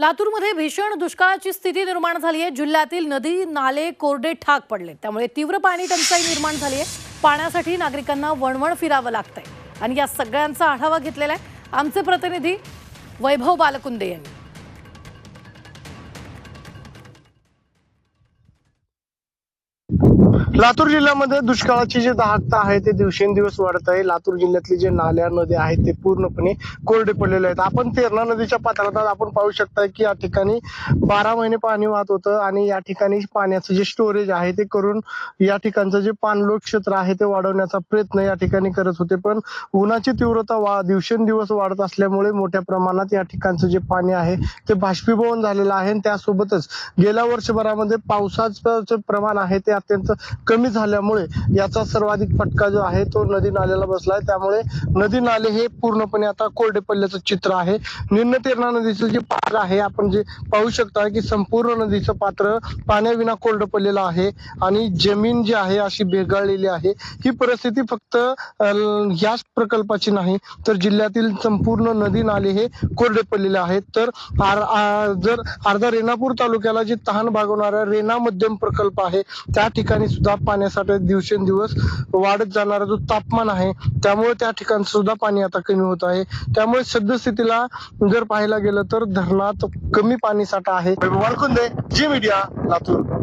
लातूरमध्ये भीषण दुष्काळाची स्थिती निर्माण झाली आहे. जिल्ह्यातील नदी नाले कोरडे ठाक पडले त्यामुळे तीव्र पाणी टंचाई निर्माण झाली आहे. पाण्यासाठी नागरिकांना वणवण फिरावं लागतंय. आणि या सगळ्यांचा आढावा घेतलेला आहे आमचे प्रतिनिधी वैभव बालकुंदे यांनी. लातूर जिल्ह्यामध्ये दुष्काळाची जी दाहकता आहे ते दिवसेंदिवस वाढत आहे. लातूर जिल्ह्यातले जे नाल्या नदी आहेत ते पूर्णपणे कोरडे पडलेले आहेत. आपण तेरणा नदीच्या पात्रात आपण पाहू शकता की या ठिकाणी बारा महिने पाणी वाहत होतं आणि या ठिकाणी पाण्याचं जे स्टोरेज आहे ते करून या ठिकाणचं जे पाणलोट क्षेत्र आहे ते वाढवण्याचा प्रयत्न या ठिकाणी करत होते. पण उन्हाची तीव्रता वा दिवसेंदिवस वाढत असल्यामुळे मोठ्या प्रमाणात या ठिकाणचं जे पाणी आहे ते बाष्पीभवन झालेलं आहे. आणि त्यासोबतच गेल्या वर्षभरामध्ये पावसाचं प्रमाण आहे ते अत्यंत कमी झाल्यामुळे याचा सर्वाधिक फटका जो आहे तो नदी नाल्याला बसला आहे त्यामुळे नदी नाले हे पूर्णपणे आता कोरडे पडल्याचं चित्र आहे. निम्न तेरणा नदीचं जे पात्र आहे आपण जे पाहू शकता की संपूर्ण नदीचं पात्र पाण्याविना कोरडं पडलेलं आहे आणि जमीन जी आहे अशी भेगाळलेली आहे. ही परिस्थिती फक्त याच प्रकल्पाची नाही तर जिल्ह्यातील संपूर्ण नदी नाले हे कोरडे पडलेले आहेत. तर जर अर्धा रेणापूर तालुक्याला जे तहान भागवणारा रेणा मध्यम प्रकल्प आहे त्या ठिकाणी सुद्धा पाण्यासाठी दिवसेंदिवस वाढत जाणारा जो तापमान आहे त्यामुळे त्या ठिकाणी सुद्धा पाणी आता कमी होत आहे. त्यामुळे सद्यस्थितीला जर पाहायला गेलं तर धरणात कमी पाणी साठा आहे. वाळकुंदे जी मीडिया लातूर.